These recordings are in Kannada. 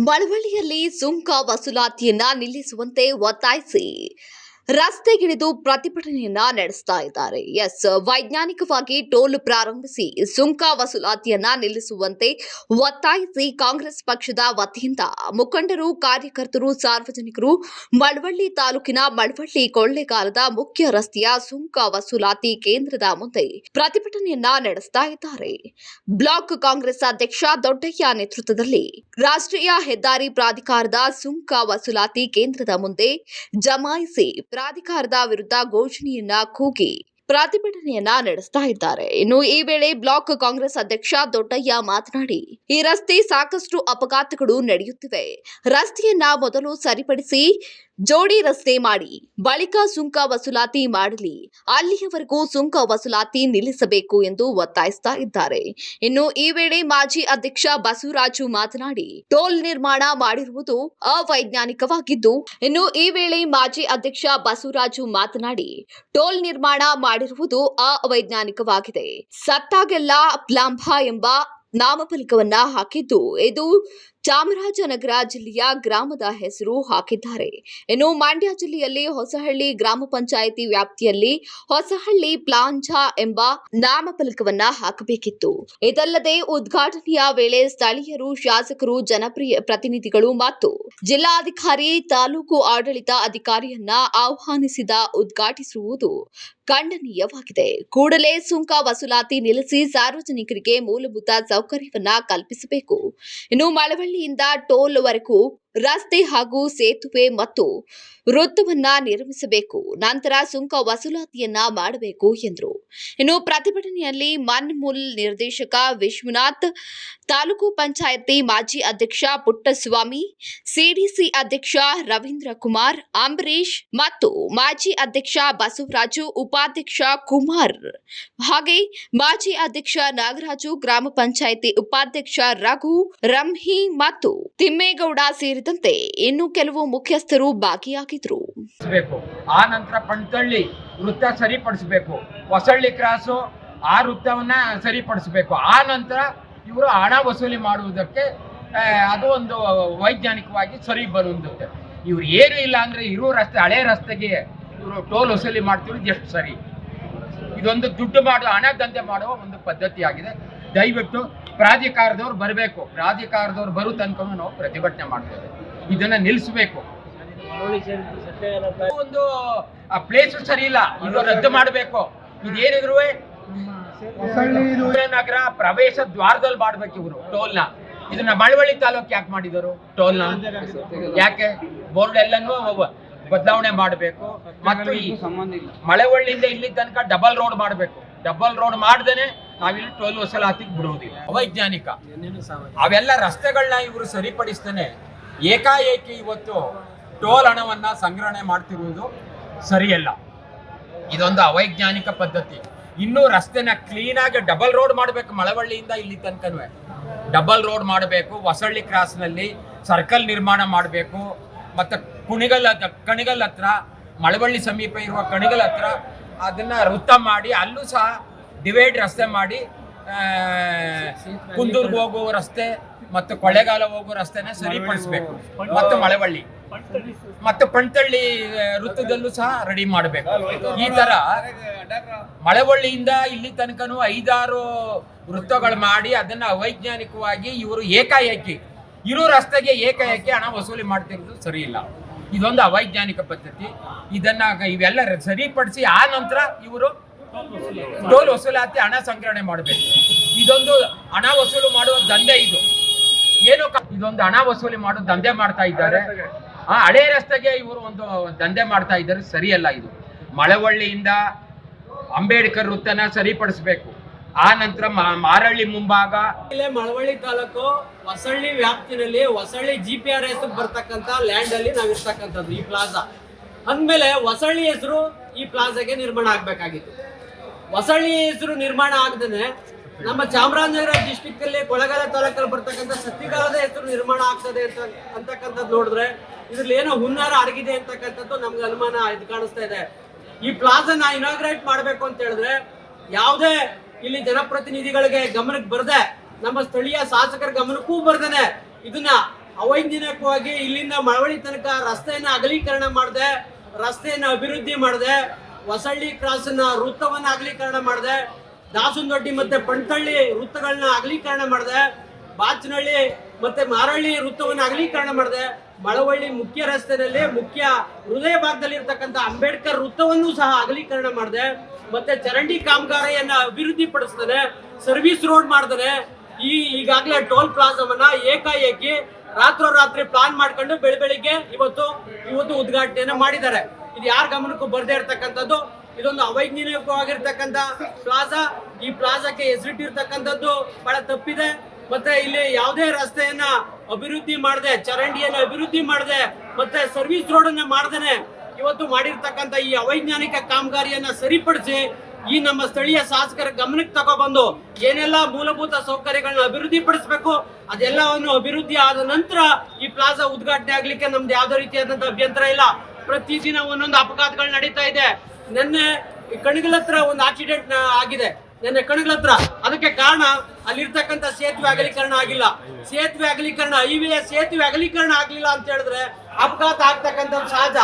ಮಳವಳ್ಳಿಯಲ್ಲಿ ಸುಂಕ ವಸೂಲಾತಿಯನ್ನ ನಿಲ್ಲಿಸುವಂತೆ ಒತ್ತಾಯಿಸಿ. ರಸ್ತೆಗಿಳಿದು ಪ್ರತಿಭಟನೆಯನ್ನ ನಡೆಸ್ತಾ ಇದ್ದಾರೆ. ಎಸ್, ವೈಜ್ಞಾನಿಕವಾಗಿ ಟೋಲ್ ಪ್ರಾರಂಭಿಸಿ ಸುಂಕ ವಸೂಲಾತಿಯನ್ನ ನಿಲ್ಲಿಸುವಂತೆ ಒತ್ತಾಯಿಸಿ ಕಾಂಗ್ರೆಸ್ ಪಕ್ಷದ ವತಿಯಿಂದ ಮುಖಂಡರು, ಕಾರ್ಯಕರ್ತರು, ಸಾರ್ವಜನಿಕರು ಮಳವಳ್ಳಿ ತಾಲೂಕಿನ ಮಳವಳ್ಳಿ ಕೊಳ್ಳೆಗಾಲದ ಮುಖ್ಯ ರಸ್ತೆಯ ಸುಂಕ ವಸೂಲಾತಿ ಕೇಂದ್ರದ ಮುಂದೆ ಪ್ರತಿಭಟನೆಯನ್ನ ನಡೆಸ್ತಾ ಇದ್ದಾರೆ. ಬ್ಲಾಕ್ ಕಾಂಗ್ರೆಸ್ ಅಧ್ಯಕ್ಷ ದೊಡ್ಡಯ್ಯ ನೇತೃತ್ವದಲ್ಲಿ ರಾಷ್ಟ್ರೀಯ ಹೆದ್ದಾರಿ ಪ್ರಾಧಿಕಾರದ ಸುಂಕ ವಸೂಲಾತಿ ಕೇಂದ್ರದ ಮುಂದೆ ಜಮಾಯಿಸಿ ಪ್ರಾಧಿಕಾರದ ವಿರುದ್ಧ ಘೋಷಣೆಯನ್ನ ಕೂಗಿ ಪ್ರತಿಭಟನೆಯನ್ನ ನಡೆಸ್ತಾ ಇದ್ದಾರೆ. ಇನ್ನು ಈ ವೇಳೆ ಬ್ಲಾಕ್ ಕಾಂಗ್ರೆಸ್ ಅಧ್ಯಕ್ಷ ದೊಡ್ಡಯ್ಯ ಮಾತನಾಡಿ, ಈ ರಸ್ತೆ ಸಾಕಷ್ಟು ಅಪಘಾತಗಳು ನಡೆಯುತ್ತಿವೆ. ರಸ್ತೆಯನ್ನ ಮೊದಲು ಸರಿಪಡಿಸಿ ಜೋಡಿ ರಸ್ತೆ ಮಾಡಿ, ಬಳಿಕ ಸುಂಕ ವಸೂಲಾತಿ ಮಾಡಲಿ, ಅಲ್ಲಿಯವರೆಗೂ ಸುಂಕ ವಸೂಲಾತಿ ನಿಲ್ಲಿಸಬೇಕು ಎಂದು ಒತ್ತಾಯಿಸ್ತಾ ಇದ್ದಾರೆ. ಇನ್ನು ಈ ವೇಳೆ ಮಾಜಿ ಅಧ್ಯಕ್ಷ ಬಸವರಾಜು ಮಾತನಾಡಿ, ಟೋಲ್ ನಿರ್ಮಾಣ ಮಾಡಿರುವುದು ಅವೈಜ್ಞಾನಿಕವಾಗಿದ್ದು, ಇನ್ನು ಈ ವೇಳೆ ಮಾಜಿ ಅಧ್ಯಕ್ಷ ಬಸವರಾಜು ಮಾತನಾಡಿ, ಟೋಲ್ ನಿರ್ಮಾಣ ಮಾಡಿರುವುದು ಅವೈಜ್ಞಾನಿಕವಾಗಿದೆ. ಸತ್ತಾಗೆಲ್ಲ ಪ್ಲಾಂಭ ಎಂಬ ನಾಮಫಲಕವನ್ನ ಹಾಕಿದ್ದು, ಇದು ಚಾಮರಾಜನಗರ ಜಿಲ್ಲೆಯ ಗ್ರಾಮದ ಹೆಸರು ಹಾಕಿದ್ದಾರೆ. ಇನ್ನು ಮಂಡ್ಯ ಜಿಲ್ಲೆಯಲ್ಲಿ ಹೊಸಹಳ್ಳಿ ಗ್ರಾಮ ಪಂಚಾಯಿತಿ ವ್ಯಾಪ್ತಿಯಲ್ಲಿ ಹೊಸಹಳ್ಳಿ ಪ್ಲಾಂಜಾ ಎಂಬ ನಾಮಫಲಕವನ್ನ ಹಾಕಬೇಕಿತ್ತು. ಇದಲ್ಲದೆ ಉದ್ಘಾಟನೆಯ ವೇಳೆ ಸ್ಥಳೀಯರು, ಶಾಸಕರು, ಜನಪ್ರಿಯ ಪ್ರತಿನಿಧಿಗಳು ಮತ್ತು ಜಿಲ್ಲಾಧಿಕಾರಿ, ತಾಲೂಕು ಆಡಳಿತ ಅಧಿಕಾರಿಯನ್ನ ಆಹ್ವಾನಿಸಿದ ಉದ್ಘಾಟಿಸುವುದು ಖಂಡನೀಯವಾಗಿದೆ. ಕೂಡಲೇ ಸುಂಕ ವಸೂಲಾತಿ ನಿಲ್ಲಿಸಿ ಸಾರ್ವಜನಿಕರಿಗೆ ಮೂಲಭೂತ ಸೌಕರ್ಯವನ್ನ ಕಲ್ಪಿಸಬೇಕು. ಇನ್ನು ಮಳವಳ್ಳಿಯಿಂದ ಟೋಲ್ ವರೆಗೂ ರಸ್ತೆ ಹಾಗೂ ಸೇತುವೆ ಮತ್ತು ವೃತ್ತವನ್ನ ನಿರ್ಮಿಸಬೇಕು, ನಂತರ ಸುಂಕ ವಸೂಲಾತಿಯನ್ನ ಮಾಡಬೇಕು ಎಂದರು. ಇನ್ನು ಪ್ರತಿಭಟನೆಯಲ್ಲಿ ಮನ್ಮೂಲ್ ನಿರ್ದೇಶಕ ವಿಶ್ವನಾಥ್, ತಾಲೂಕು ಪಂಚಾಯತಿ ಮಾಜಿ ಅಧ್ಯಕ್ಷ ಪುಟ್ಟಸ್ವಾಮಿ, ಸಿಡಿಸಿ ಅಧ್ಯಕ್ಷ ರವೀಂದ್ರ ಕುಮಾರ್ ಅಂಬರೀಶ್ ಮತ್ತು ಮಾಜಿ ಅಧ್ಯಕ್ಷ ಬಸವರಾಜು, ಉಪಾಧ್ಯಕ್ಷ ಕುಮಾರ್. ಹಾಗೆ ಮಾಜಿ ಅಧ್ಯಕ್ಷ ನಾಗರಾಜು, ಗ್ರಾಮ ಪಂಚಾಯಿತಿ ಉಪಾಧ್ಯಕ್ಷ ರಘು, ರಂಹಿ ಮತ್ತು ತಿಮ್ಮೇಗೌಡ ಸೇರಿದಂತೆ ಇನ್ನು ಕೆಲವು ಮುಖ್ಯಸ್ಥರು ಭಾಗಿಯಾಗಿದ್ರು ಆ ನಂತರ ಪಂಟಳ್ಳಿ ವೃತ್ತ ಸರಿಪಡಿಸಬೇಕು. ಹೊಸಳ್ಳಿ ಕ್ರಾಸು ಆ ವೃತ್ತವನ್ನ ಸರಿಪಡಿಸಬೇಕು. ಆ ನಂತರ ಇವರು ಹಣ ವಸೂಲಿ ಮಾಡುವುದಕ್ಕೆ ಅದು ಒಂದು ವೈಜ್ಞಾನಿಕವಾಗಿ ಸರಿ ಬರುವುದಕ್ಕೆ ಇವ್ರು ಏನು ಇಲ್ಲ ಅಂದ್ರೆ ಇರೋ ರಸ್ತೆ, ಹಳೆ ರಸ್ತೆಗೆ ಇವರು ಟೋಲ್ ವಸೂಲಿ ಮಾಡ್ತಿರೋದು ಎಷ್ಟು ಸರಿ. ಇದೊಂದು ದುಡ್ಡು ಮಾಡುವ ಹಣ ದಂಧೆ ಮಾಡುವ ಒಂದು ಪದ್ಧತಿ ಆಗಿದೆ ದಯವಿಟ್ಟು ಪ್ರಾಧಿಕಾರದವ್ರು ಬರಬೇಕು. ಪ್ರಾಧಿಕಾರದವ್ರು ಬರು ತನಕ ನಾವು ಪ್ರತಿಭಟನೆ ಮಾಡ್ತೇವೆ. ಇದನ್ನ ನಿಲ್ಲಿಸಬೇಕು. ಒಂದು ಪ್ಲೇಸ್ ಸರಿ ಇಲ್ಲ. ಇದು ರದ್ದು ಮಾಡಬೇಕು. ಇದೇನಿದ್ರು ನಗರ ಪ್ರವೇಶ ದ್ವಾರದಲ್ಲಿ ಮಾಡ್ಬೇಕು ಇವರು ಟೋಲ್ನ ಇದನ್ನ ಮಳವಳ್ಳಿ ತಾಲೂಕ್ ಯಾಕೆ ಮಾಡಿದರು? ಟೋಲ್ನ ಯಾಕೆ? ಬೋರ್ಡ್ ಎಲ್ಲನೂ ಬದಲಾವಣೆ ಮಾಡಬೇಕು. ಮತ್ತು ಈ ಮಳವಳ್ಳಿಯಿಂದ ಇಲ್ಲಿ ತನಕ ಡಬಲ್ ರೋಡ್ ಮಾಡಬೇಕು. ಡಬಲ್ ರೋಡ್ ಮಾಡ್ದೇನೆ ನಾವಿಲ್ಲಿ ಟೋಲ್ ವಸೂಲಾತಿಗೆ ಬಿಡುವುದಿಲ್ಲ ಅವೈಜ್ಞಾನಿಕ. ಅವೆಲ್ಲ ರಸ್ತೆಗಳನ್ನ ಇವರು ಸರಿಪಡಿಸ್ತಾನೆ ಏಕಾಏಕಿ ಇವತ್ತು ಟೋಲ್ ಹಣವನ್ನ ಸಂಗ್ರಹಣೆ ಮಾಡ್ತಿರುವುದು ಸರಿಯಲ್ಲ. ಇದೊಂದು ಅವೈಜ್ಞಾನಿಕ ಪದ್ಧತಿ. ಇನ್ನೂ ರಸ್ತೆನ ಕ್ಲೀನಾಗಿ ಡಬಲ್ ರೋಡ್ ಮಾಡಬೇಕು ಮಳವಳ್ಳಿಯಿಂದ ಇಲ್ಲಿ ತನಕನೂ ಡಬಲ್ ರೋಡ್ ಮಾಡಬೇಕು ಹೊಸಳ್ಳಿ ಕ್ರಾಸ್ನಲ್ಲಿ ಸರ್ಕಲ್ ನಿರ್ಮಾಣ ಮಾಡಬೇಕು. ಮತ್ತು ಕುಣಿಗಲ್ ಕಣಿಗಲ್ ಹತ್ರ ಮಳವಳ್ಳಿ ಸಮೀಪ ಇರುವ ಕಣಿಗಲ್ ಹತ್ರ ಅದನ್ನ ವೃತ್ತ ಮಾಡಿ ಅಲ್ಲೂ ಸಹ ಡಿವೈಡ್ ರಸ್ತೆ ಮಾಡಿ ಕುಂದೂರ್ಗೆ ಹೋಗುವ ರಸ್ತೆ ಮತ್ತು ಕೊಳೆಗಾಲ ಹೋಗುವ ರಸ್ತೆನ ಸರಿಪಡಿಸ್ಬೇಕು. ಮತ್ತು ಮಳವಳ್ಳಿ. ಮತ್ತು ಪಣ್ತಳ್ಳಿ ವೃತ್ತದಲ್ಲೂ ಸಹ ರೆಡಿ ಮಾಡಬೇಕು. ಈ ತರ ಮಳೆವಳ್ಳಿಯಿಂದ ಇಲ್ಲಿ ತನಕನೂ ಐದಾರು ವೃತ್ತಗಳು ಮಾಡಿ ಅದನ್ನ ಅವೈಜ್ಞಾನಿಕವಾಗಿ ಇವರು ಏಕಾಏಕಿ, ಇರೋ ರಸ್ತೆಗೆ ಏಕಾಏಕಿ ಹಣ ವಸೂಲಿ ಮಾಡ್ತಿರೋದು ಸರಿ ಇಲ್ಲ. ಇದೊಂದು ಅವೈಜ್ಞಾನಿಕ ಪದ್ಧತಿ. ಇದನ್ನ ಇವೆಲ್ಲ ಸರಿಪಡಿಸಿ ಆ ನಂತರ ಇವರು ಟೋಲ್ ವಸೂಲಾತಿ ಹಣ ಸಂಗ್ರಹಣೆ ಮಾಡಬೇಕು. ಇದೊಂದು ಹಣ ವಸೂಲು ಮಾಡುವ ದಂಧೆ ಇದು. ಏನು ಇದೊಂದು ಹಣ ವಸೂಲಿ ಮಾಡೋ ದಂಧೆ ಮಾಡ್ತಾ ಇದ್ದಾರೆ. ಆ ಹಳೆ ರಸ್ತೆಗೆ ಇವರು ಒಂದು ದಂಧೆ ಮಾಡ್ತಾ ಇದ್ದಾರೆ. ಸರಿಯಲ್ಲ ಇದು. ಮಳವಳ್ಳಿಯಿಂದ ಅಂಬೇಡ್ಕರ್ ವೃತ್ತನ ಸರಿಪಡಿಸಬೇಕು. ಆ ನಂತರ ಮಾರಳ್ಳಿ ಮುಂಭಾಗ. Malavalli taluk Hosalli ವ್ಯಾಪ್ತಿನಲ್ಲಿ Hosalli G P R S ಬರ್ತಕ್ಕಂತ land ಅಲ್ಲಿ ನಾವು ಇರ್ತಕ್ಕಂಥದ್ದು ಈ ಪ್ಲಾಜಾ ಅಂದ್ಮೇಲೆ ಹೊಸಳ್ಳಿ ಹೆಸರು ಈ ಪ್ಲಾಜಾಗೆ ನಿರ್ಮಾಣ ಆಗ್ಬೇಕಾಗಿತ್ತು. ಹೊಸಳ್ಳಿ ಹೆಸರು ನಿರ್ಮಾಣ ಆಗದೇನೆ, ನಮ್ಮ ಚಾಮರಾಜನಗರ ಡಿಸ್ಟಿಕ್ ಅಲ್ಲಿ ಕೊಳಗಾಲ ತಾಲೂಕಲ್ಲಿ ಬರ್ತಕ್ಕಂಥ ಸತ್ತಿಗಾಲದ ಹೆಸರು ನಿರ್ಮಾಣ ಆಗ್ತದೆ ಅಂತ ಅಂತಕ್ಕಂಥದ್ದು ನೋಡಿದ್ರೆ, ಇದ್ರಲ್ಲಿ ಏನೋ ಹುನ್ನಾರ ಅಡಗಿದೆ ಅಂತಕ್ಕಂಥದ್ದು ನಮ್ಗೆ ಅನುಮಾನ ಇದು ಕಾಣಿಸ್ತಾ ಇದೆ. ಈ ಪ್ಲಾಜಾನ ಇನಾಗ್ರೇಟ್ ಮಾಡಬೇಕು ಅಂತ ಹೇಳಿದ್ರೆ, ಯಾವುದೇ ಇಲ್ಲಿ ಜನಪ್ರತಿನಿಧಿಗಳಿಗೆ ಗಮನಕ್ಕೆ ಬರದೆ, ನಮ್ಮ ಸ್ಥಳೀಯ ಶಾಸಕರ ಗಮನಕ್ಕೂ ಬರ್ದೇನೆ, ಇದನ್ನ ಅವೈಜ್ಞಾನಿಕವಾಗಿ ಇಲ್ಲಿಂದ ಮಳವಳ್ಳಿ ತನಕ ರಸ್ತೆಯನ್ನ ಅಗಲೀಕರಣ ಮಾಡಿದೆ, ರಸ್ತೆಯನ್ನ ಅಭಿವೃದ್ಧಿ ಮಾಡಿದೆ ಹೊಸಳ್ಳಿ ಕ್ರಾಸ್ನ ವೃತ್ತವನ್ನ ಅಗಲೀಕರಣ ಮಾಡಿದೆ, ದಾಸನದೊಡ್ಡಿ ಮತ್ತೆ ಪಣ್ತಳ್ಳಿ ವೃತ್ತಗಳನ್ನ ಅಗಲೀಕರಣ ಮಾಡಿದೆ, ಬಾಚನಹಳ್ಳಿ ಮತ್ತೆ ಮಾರಳ್ಳಿ ವೃತ್ತವನ್ನು ಅಗಲೀಕರಣ ಮಾಡಿದೆ, ಮಳವಳ್ಳಿ ಮುಖ್ಯ ರಸ್ತೆಯಲ್ಲಿ ಮುಖ್ಯ ಹೃದಯ ಭಾಗದಲ್ಲಿ ಇರ್ತಕ್ಕಂಥ ಅಂಬೇಡ್ಕರ್ ವೃತ್ತವನ್ನು ಸಹ ಅಗಲೀಕರಣ ಮಾಡಿದೆ, ಮತ್ತೆ ಚರಂಡಿ ಕಾಮಗಾರಿಯನ್ನ ಅಭಿವೃದ್ಧಿ ಪಡಿಸ್ತಾನೆ ಸರ್ವಿಸ್ ರೋಡ್ ಮಾಡ್ತಾನೆ, ಈ ಈಗಾಗಲೇ ಟೋಲ್ ಪ್ಲಾಜಾವನ್ನ ಏಕಾಏಕಿ ರಾತ್ರೋರಾತ್ರಿ ಪ್ಲಾನ್ ಮಾಡ್ಕೊಂಡು ಬೆಳ ಬೆಳಿಗ್ಗೆ ಇವತ್ತು ಇವತ್ತು ಉದ್ಘಾಟನೆಯನ್ನು ಮಾಡಿದ್ದಾರೆ. ಇದು ಯಾರ ಗಮನಕ್ಕೂ ಬರದೇ ಇರತಕ್ಕಂಥದ್ದು, ಇದೊಂದು ಅವೈಜ್ಞಾನಿಕವಾಗಿರ್ತಕ್ಕಂಥ ಪ್ಲಾಜಾ ಈ ಪ್ಲಾಜಾಕ್ಕೆ ಹೆಸರಿಟ್ಟಿರ್ತಕ್ಕಂಥದ್ದು ಬಹಳ ತಪ್ಪಿದೆ. ಮತ್ತೆ ಇಲ್ಲಿ ಯಾವುದೇ ರಸ್ತೆಯನ್ನ ಅಭಿವೃದ್ಧಿ ಮಾಡದೆ, ಚರಂಡಿಯನ್ನ ಅಭಿವೃದ್ಧಿ ಮಾಡದೆ, ಮತ್ತೆ ಸರ್ವಿಸ್ ರೋಡ್ ಅನ್ನ ಮಾಡ್ದೇನೆ, ಇವತ್ತು ಮಾಡಿರ್ತಕ್ಕಂಥ ಈ ಅವೈಜ್ಞಾನಿಕ ಕಾಮಗಾರಿಯನ್ನ ಸರಿಪಡಿಸಿ ಈ ನಮ್ಮ ಸ್ಥಳೀಯ ಶಾಸಕರ ಗಮನಕ್ಕೆ ತಗೊಬಂದು ಏನೆಲ್ಲ ಮೂಲಭೂತ ಸೌಕರ್ಯಗಳನ್ನ ಅಭಿವೃದ್ಧಿ ಪಡಿಸಬೇಕು ಅದೆಲ್ಲವನ್ನು ಅಭಿವೃದ್ಧಿ ಆದ ನಂತರ ಈ ಪ್ಲಾಜಾ ಉದ್ಘಾಟನೆ ಆಗ್ಲಿಕ್ಕೆ ನಮ್ದು ಯಾವುದೇ ರೀತಿಯಾದಂತಹ ಅಭ್ಯಂತರ ಇಲ್ಲ. ಪ್ರತಿದಿನ ಒಂದೊಂದು ಅಪಘಾತಗಳು ನಡೀತಾ ಇದೆ. ನಿನ್ನೆ ಈ ಕಣಗಲ್ ಹತ್ರ ಒಂದು ಆಕ್ಸಿಡೆಂಟ್ ಆಗಿದೆ. ನಿನ್ನೆ ಕಣಗಲ್ ಹತ್ರ. ಅದಕ್ಕೆ ಕಾರಣ ಅಲ್ಲಿರ್ತಕ್ಕಂಥ ಸೇತುವೆ ಅಗಲೀಕರಣ ಆಗಿಲ್ಲ. ಸೇತುವೆ ಅಗಲೀಕರಣ ಹೈವೇ ಸೇತುವೆ ಅಗಲೀಕರಣ ಆಗ್ಲಿಲ್ಲ ಅಂತ ಹೇಳಿದ್ರೆ ಅಪಘಾತ ಆಗ್ತಕ್ಕಂಥ ಸಹಜ.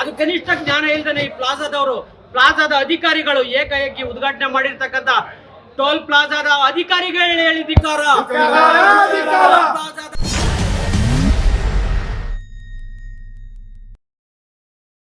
ಅದು ಕನಿಷ್ಠ ಜ್ಞಾನ ಇಲ್ದೇನೆ ಈ ಪ್ಲಾಜಾದವರು ಪ್ಲಾಜಾದ ಅಧಿಕಾರಿಗಳು ಏಕಾಏಕಿ ಉದ್ಘಾಟನೆ ಮಾಡಿರ್ತಕ್ಕಂಥ ಟೋಲ್ ಪ್ಲಾಜಾದ ಅಧಿಕಾರಿಗಳು ಪ್ಲಾಜಾದ